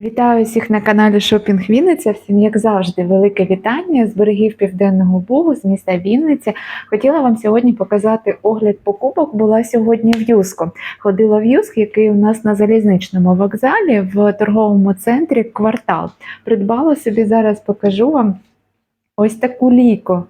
Вітаю всіх на каналі Шопінг Вінниця. Всім, як завжди, велике вітання з берегів Південного Бугу, з міста Вінниця. Хотіла вам сьогодні показати огляд покупок. Була сьогодні в Юско. Ходила в Юск, який у нас на залізничному вокзалі в торговому центрі Квартал. Придбала собі зараз, покажу вам ось таку ліку.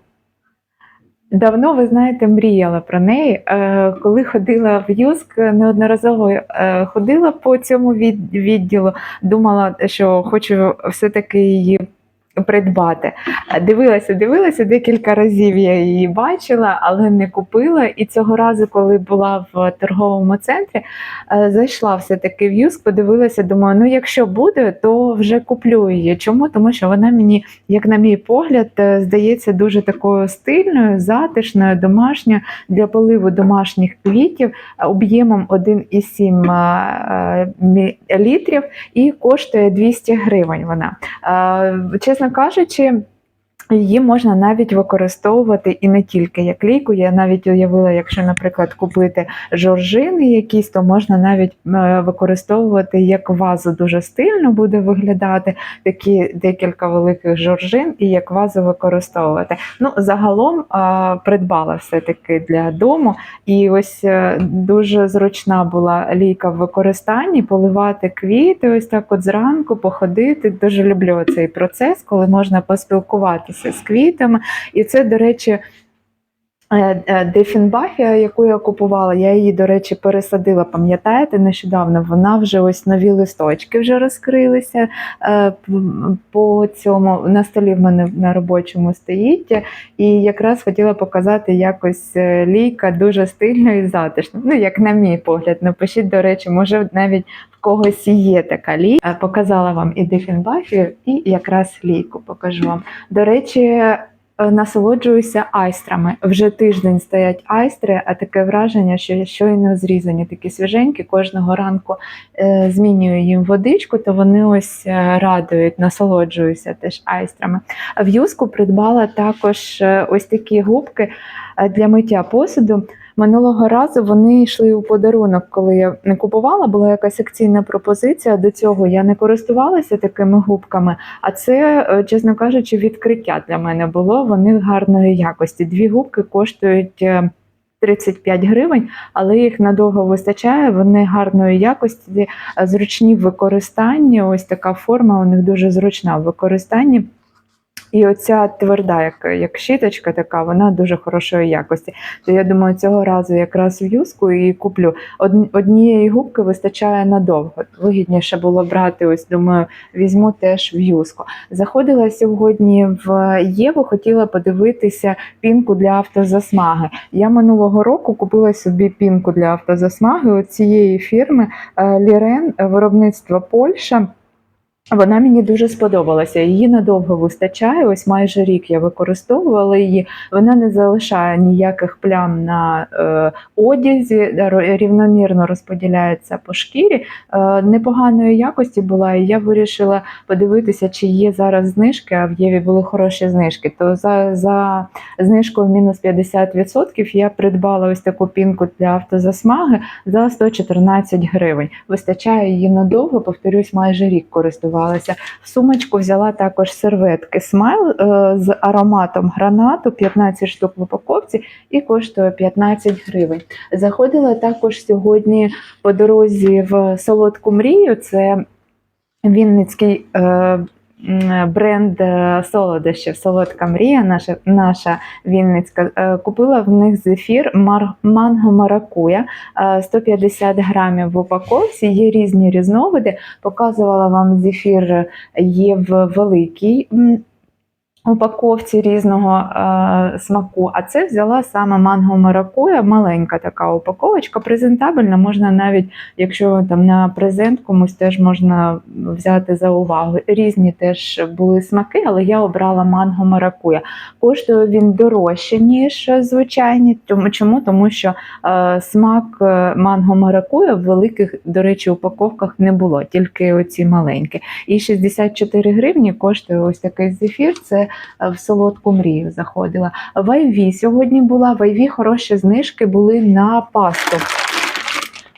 Давно, ви знаєте, мріяла про неї. Е, Коли ходила в Юск, неодноразово е, ходила по цьому від- відділу, думала, що хочу все-таки її придбати. Дивилася, дивилася, декілька разів я її бачила, але не купила. І цього разу, коли була в торговому центрі, е, зайшла все-таки в Юск, подивилася, думаю, ну якщо буде, то вже куплю її. Чому? Тому що вона мені як на мій погляд, е, здається дуже такою стильною, затишною, домашньою для поливу домашніх квітів е, об'ємом 1,7 е, літрів і коштує 200 гривень. Вона Е, чесно кажучи. Її можна навіть використовувати і не тільки як ліку. Я навіть уявила, якщо, наприклад, купити жоржини якісь, то можна навіть е, використовувати як вазу дуже стильно буде виглядати такі декілька великих жоржин і як вазу використовувати. Ну, загалом придбала все-таки для дому. І ось е, дуже зручна була лійка в використанні, поливати квіти, ось так от зранку походити. Дуже люблю цей процес, коли можна поспілкуватися з квітами. І це, до речі. Е, е, Дефінбахія, яку я купувала, я її, до речі, пересадила. Пам'ятаєте, нещодавно вона вже ось нові листочки вже розкрилися е, по цьому на столі в мене на робочому стоїть. І якраз хотіла показати якось лійка дуже стильно і затишно. Ну, як на мій погляд, напишіть, до речі, може навіть в когось є така лійка. Показала вам і дефінбафію, і якраз лійку покажу вам. До речі, насолоджуюся айстрами. Вже тиждень стоять айстри, а таке враження, що щойно зрізані, такі свіженькі. Кожного ранку е, змінюю їм водичку, то вони ось е, радують, насолоджуюся теж айстрами. В юску придбала також е, ось такі губки е, для миття посуду. Минулого разу вони йшли у подарунок, коли я не купувала, була якась акційна пропозиція. До цього я не користувалася такими губками, а це, е, чесно кажучи, відкриття для мене було. Вони гарної якості. Дві губки коштують. е, 35 гривень, але їх надовго вистачає. Вони гарної якості, е, зручні в використанні. Ось така форма у них дуже зручна в використанні. І оця тверда, як, як щіточка така, вона дуже хорошої якості. То я думаю, цього разу якраз в юску і куплю. Од, однієї губки вистачає надовго. Вигідніше було брати, ось думаю, візьму теж в юску. Заходила сьогодні в Єву, хотіла подивитися пінку для автозасмаги. Я минулого року купила собі пінку для автозасмаги от цієї фірми е, Лірен, виробництво Польща. Вона мені дуже сподобалася. Її надовго вистачає. Ось майже рік я використовувала її. Вона не залишає ніяких плям на е, одязі, рівномірно розподіляється по шкірі. Е, непоганої якості була, і я вирішила подивитися, чи є зараз знижки. А в Єві були хороші знижки. То за, за знижкою мінус 50% я придбала ось таку пінку для автозасмаги за 114 гривень. Вистачає її надовго, повторюсь, майже рік користувалася. В сумочку взяла також серветки смайл е, з ароматом гранату, 15 штук в упаковці і коштує 15 гривень. Заходила також сьогодні по дорозі в солодку мрію. Це Вінницький е, бренд е, солодощів Солодка мрія, наша, наша Вінницька. Е, Купила в них зефір мар, манго маракуя е, 150 грамів в упаковці. Є різні різновиди. Показувала вам зефір є в великій. Упаковці різного е, смаку, а це взяла саме манго маракуя, маленька така упаковочка, презентабельна. Можна навіть, якщо там на презент комусь теж можна взяти за увагу. Різні теж були смаки, але я обрала манго маракуя. Коштує він дорожче, ніж звичайні. Тому чому? Тому що е, смак е, манго маракуя в великих, до речі, упаковках не було, тільки оці маленькі. І 64 гривні коштує ось такий зефір. Це в солодку мрію заходила. В Айві сьогодні була в Айві хороші знижки були на пасту.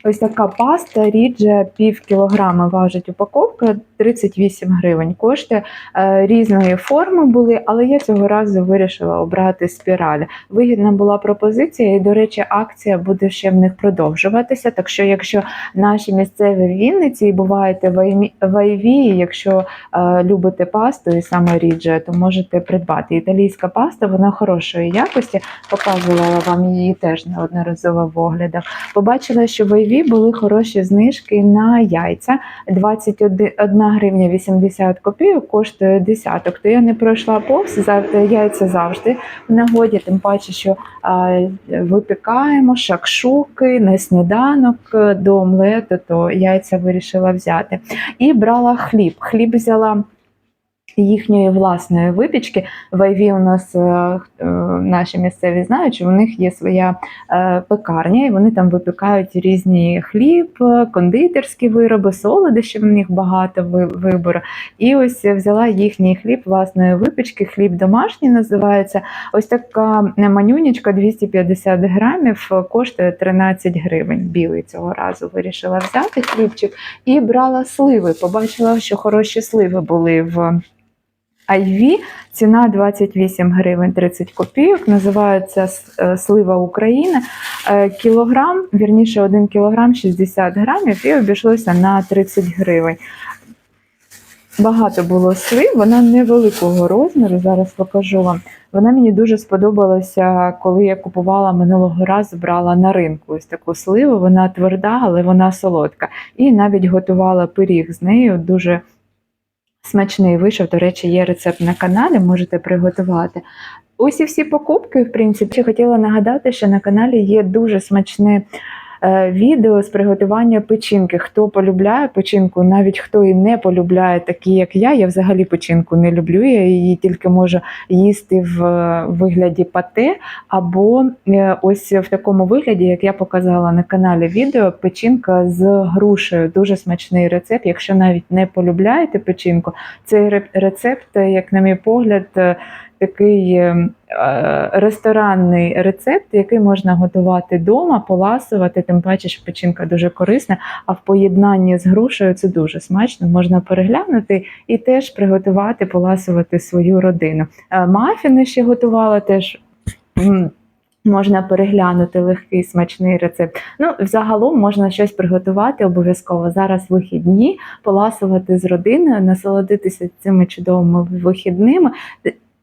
Ось така паста рідже пів кілограма важить упаковка. 38 гривень коштує. Е, Різної форми були, але я цього разу вирішила обрати спіраль. Вигідна була пропозиція, і, до речі, акція буде ще в них продовжуватися. Так що, якщо наші місцеві Вінниці і буваєте в Аймі- Айві, якщо е, любите пасту і саме рідже, то можете придбати. Італійська паста, вона хорошої якості. Показувала вам її теж неодноразово в оглядах. Побачила, що в Айві були хороші знижки на яйця. 21 гривня 80 копійок коштує десяток. То я не пройшла повз яйця завжди в нагоді, тим паче, що випікаємо шакшуки на сніданок е, до омлету, то яйця вирішила взяти. І брала хліб. Хліб взяла. Їхньої власної випічки в Айві у нас е, е, наші місцеві знають, що у них є своя е, пекарня, і вони там випікають різні хліб, кондитерські вироби, солодощів в них багато вибору. І ось взяла їхній хліб власної випічки, хліб домашній називається. Ось така манюнечка 250 грамів коштує 13 гривень. Білий цього разу вирішила взяти хлібчик і брала сливи. Побачила, що хороші сливи були в. Айві ціна 28 гривень 30 копійок. Називається е, слива Україна. Е, Кілограм, вірніше, 1 кілограм 60 грамів і обійшлося на 30 гривень. Багато було слив, вона невеликого розміру. Зараз покажу вам. Вона мені дуже сподобалася, коли я купувала минулого разу, брала на ринку ось таку сливу. Вона тверда, але вона солодка. І навіть готувала пиріг з нею. Дуже смачний вийшов. До речі, є рецепт на каналі, можете приготувати. Ось і всі покупки, в принципі. Хотіла нагадати, що на каналі є дуже смачне відео з приготування печінки. Хто полюбляє печінку, навіть хто і не полюбляє, такі як я. Я взагалі печінку не люблю. Я її тільки можу їсти в е, вигляді пате, або е, ось в такому вигляді, як я показала на каналі відео, печінка з грушею. Дуже смачний рецепт. Якщо навіть не полюбляєте печінку, цей рецепт, е, як на мій погляд, е, такий е, е, ресторанний рецепт, який можна готувати вдома, поласувати, тим паче, що печінка дуже корисна, а в поєднанні з грушею це дуже смачно. Можна переглянути і теж приготувати, поласувати свою родину. Е, Мафіни ще готувала теж. Можна переглянути легкий смачний рецепт. Ну, взагалом можна щось приготувати обов'язково. Зараз вихідні, поласувати з родиною, насолодитися цими чудовими вихідними.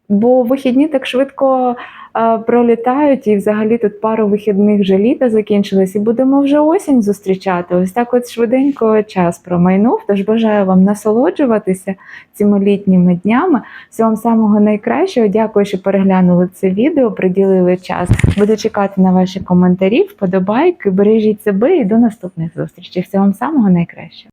Бо вихідні так швидко а, пролітають, і взагалі тут пару вихідних вже літа закінчилось, і будемо вже осінь зустрічати. Ось так от швиденько час промайнув. Тож бажаю вам насолоджуватися цими літніми днями. Всього самого найкращого. Дякую, що переглянули це відео, приділили час. Буду чекати на ваші коментарі, вподобайки. Бережіть себе і до наступних зустрічей. Всього самого найкращого.